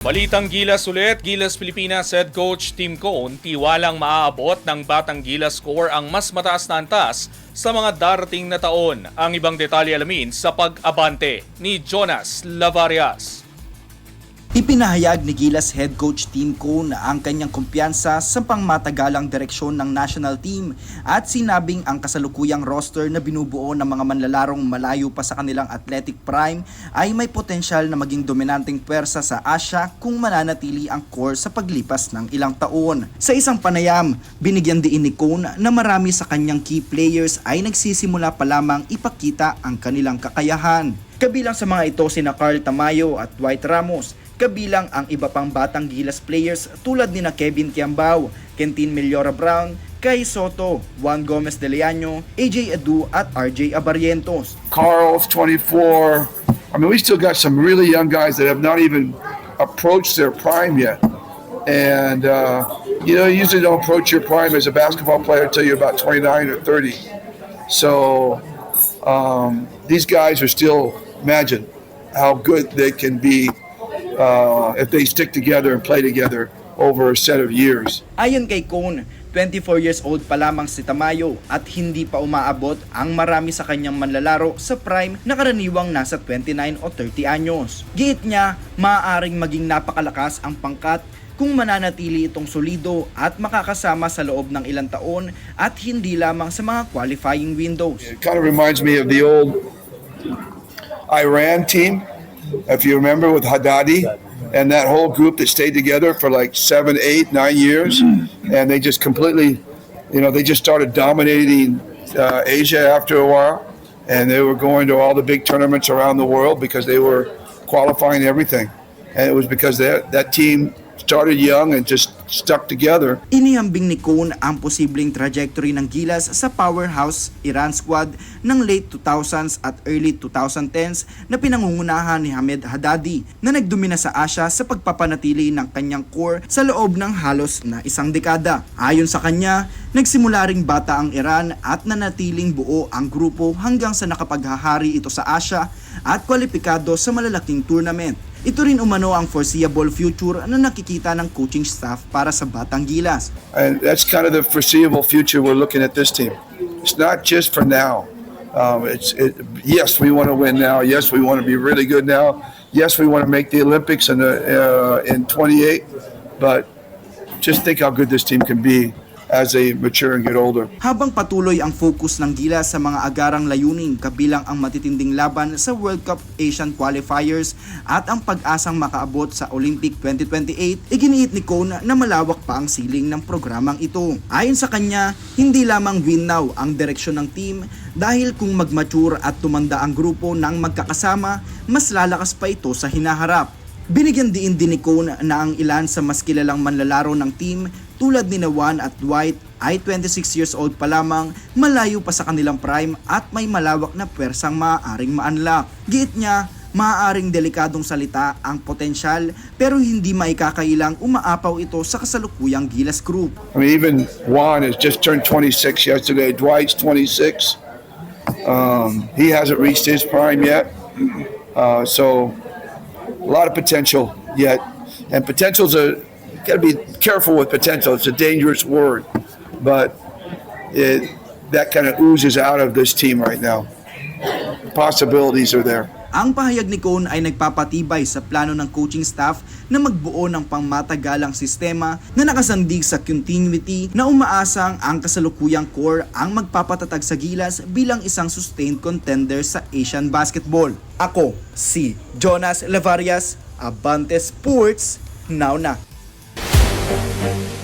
Balitang Gilas ulit, Gilas Pilipinas head coach Tim Cone, tiwalang maaabot ng Batang Gilas score ang mas mataas na antas sa mga darating na taon. Ang ibang detalye alamin sa pag-abante ni Jonas Lavarias. Ipinahayag ni Gilas head coach Tim Cone ang kanyang kumpiyansa sa pangmatagalang direksyon ng national team at sinabing ang kasalukuyang roster na binubuo ng mga manlalarong malayo pa sa kanilang athletic prime ay may potensyal na maging dominanteng pwersa sa Asia kung mananatili ang core sa paglipas ng ilang taon. Sa isang panayam, binigyan din ni Cone na marami sa kanyang key players ay nagsisimula pa lamang ipakita ang kanilang kakayahan. Kabilang sa mga ito sina Carl Tamayo at Dwight Ramos, kabilang ang iba pang batang Gilas players tulad ni na Kevin Tiambao, Kentin Meliora Brown, Kai Soto, Juan Gomez de Leaño, AJ Adu at RJ Abarrientos. Carl's 24. I mean, we still got some really young guys that have not even approached their prime yet. And, uh, you know, you usually don't approach your prime as a basketball player until you're about 29 or 30. So um, these guys are still, imagine how good they can be uh, if they stick together and play together over a set of years. Ayon kay Cone, 24 years old pa lamang si Tamayo at hindi pa umaabot ang marami sa kanyang manlalaro sa prime na karaniwang nasa 29 o 30 anyos. Giit niya, maaaring maging napakalakas ang pangkat kung mananatili itong solido at makakasama sa loob ng ilang taon at hindi lamang sa mga qualifying windows. It kind of reminds me of the old Iran team, if you remember, with Haddadi and that whole group that stayed together for like seven, eight, nine years, and they just completely, you know, they just started dominating uh, Asia after a while, and they were going to all the big tournaments around the world because they were qualifying everything, and it was because that that team started young and just stuck together. Inihambing ni Cone ang posibleng trajectory ng Gilas sa powerhouse Iran squad ng late 2000s at early 2010s na pinangungunahan ni Hamed Haddadi na nagdumina sa Asia sa pagpapanatili ng kanyang core sa loob ng halos na isang dekada. Ayon sa kanya, nagsimula ring bata ang Iran at nanatiling buo ang grupo hanggang sa nakapaghahari ito sa Asia at kwalipikado sa malalaking tournament. Ito rin umano ang foreseeable future na nakikita ng coaching staff para sa Batang Gilas. and that's kind of the foreseeable future we're looking at this team. It's not just for now. Um, it's it, yes, we want to win now. Yes, we want to be really good now. Yes, we want to make the Olympics in the, uh, in 28. But just think how good this team can be as they mature and get older. Habang patuloy ang focus ng Gilas sa mga agarang layunin kabilang ang matitinding laban sa World Cup Asian Qualifiers at ang pag-asang makaabot sa Olympic 2028, iginiit ni Cone na malawak pa ang siling ng programang ito. Ayon sa kanya, hindi lamang win now ang direksyon ng team dahil kung mag-mature at tumanda ang grupo ng magkakasama, mas lalakas pa ito sa hinaharap. Binigyan diin din ni Cone na ang ilan sa mas kilalang manlalaro ng team tulad ni Juan at Dwight ay 26 years old pa lamang, malayo pa sa kanilang prime at may malawak na pwersang maaaring ma-unlock. Giit niya, maaaring delikadong salita ang potensyal pero hindi maikakailang umaapaw ito sa kasalukuyang Gilas Group. I mean, even Juan has just turned 26 yesterday. Dwight's 26. Um, he hasn't reached his prime yet. Uh, so a lot of potential yet. And potential's a, got to be careful with potential. It's a dangerous word. But it, that kind of oozes out of this team right now. Possibilities are there. Ang pahayag ni Cone ay nagpapatibay sa plano ng coaching staff na magbuo ng pangmatagalang sistema na nakasandig sa continuity na umaasang ang kasalukuyang core ang magpapatatag sa gilas bilang isang sustained contender sa Asian basketball. Ako, si Jonas Lavarias, Abante Sports, now na. Bye.